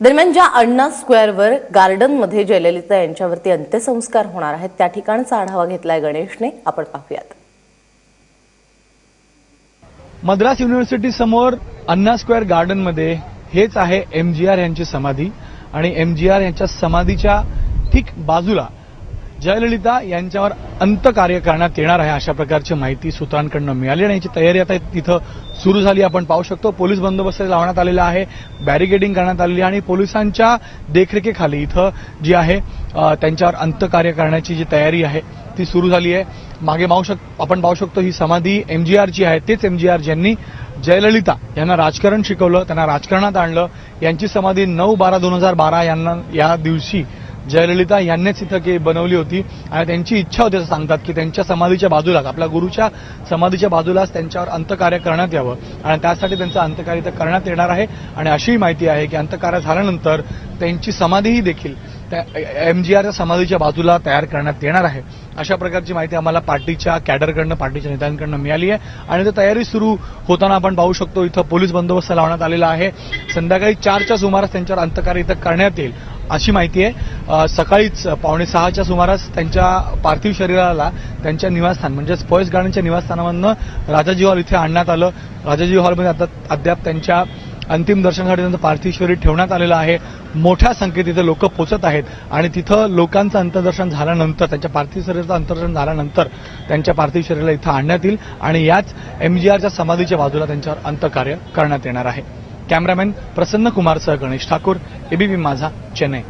दरम्यान ज्या अण्णा स्क्वेअरवर गार्डनमध्ये जयललिता यांच्यावरती अंत्यसंस्कार होणार आहेत त्या ठिकाणचा आढावा घेतलाय गणेशने. आपण पाहूयात. मद्रास युनिव्हर्सिटी समोर अण्णा स्क्वेअर गार्डनमध्ये हेच आहे एम जी आर यांची समाधी. आणि एम जी आर यांच्या समाधीच्या ठीक बाजूला जयललिता यांच्यावर अंत्यकार्य करण्यात येणार आहे अशा प्रकारची माहिती सूत्रांकडनं मिळाली आणि याची तयारी आता तिथं सुरू झाली. आपण पाहू शकतो पोलीस बंदोबस्त लावण्यात आलेला आहे बॅरिकेडिंग करण्यात आलेली आहे आणि पोलिसांच्या देखरेखीखाली इथं जी आहे त्यांच्यावर अंत्यकार्य करण्याची जी तयारी आहे ती सुरू झाली आहे. मागे पाहू शक आपण पाहू शकतो ही समाधी एमजीआरची आहे तेच एमजीआर ज्यांनी जयललिता यांना राजकारण शिकवलं त्यांना राजकारणात आणलं. यांची समाधी नऊ बारा दोन हजार बारा यांना या दिवशी जयललिता यांनीच इथं की बनवली होती. आणि त्यांची इच्छा होती असं सांगतात की त्यांच्या समाधीच्या बाजूलाच आपल्या गुरुच्या समाधीच्या बाजूलाच त्यांच्यावर अंत्यकार्य करण्यात यावं. आणि त्यासाठी त्यांचं अंत्यकार्य इथं करण्यात येणार आहे. आणि अशीही माहिती आहे की अंत्यकार्य झाल्यानंतर त्यांची समाधीही देखील त्या एमजीआरच्या समाधीच्या बाजूला तयार करण्यात येणार आहे. अशा प्रकारची माहिती आम्हाला पार्टीच्या कॅडरकडनं पार्टीच्या नेत्यांकडनं मिळाली आहे. आणि ते तयारी सुरू होताना आपण पाहू शकतो इथं पोलीस बंदोबस्त लावण्यात आलेला आहे. संध्याकाळी चारच्या सुमारास त्यांच्यावर अंत्यकार्य इथं करण्यात येईल. अशी माहिती आहे. सकाळीच पावणे सहाच्या सुमारास त्यांच्या पार्थिव शरीराला त्यांच्या निवासस्थान म्हणजेच पॉईस गार्डनच्या निवासस्थानामधनं राजाजी हॉल इथे आणण्यात आलं. राजाजी हॉलमध्ये आता अद्याप त्यांच्या अंतिम दर्शनासाठी त्यांचं पार्थिव शरीर ठेवण्यात आलेलं आहे. मोठ्या संख्येत तिथे लोक पोचत आहेत आणि तिथं लोकांचं अंतर्दर्शन झाल्यानंतर त्यांच्या पार्थिव शरीराचं अंतर्दर्शन झाल्यानंतर त्यांच्या पार्थिव शरीराला इथं आणण्यात येईल आणि याच एमजीआरच्या समाधीच्या बाजूला त्यांच्यावर अंत्यकार्य करण्यात येणार आहे. कॅमेरामॅन प्रसन्न कुमारसह गणेश ठाकूर एबीपी माझा चेन्नई.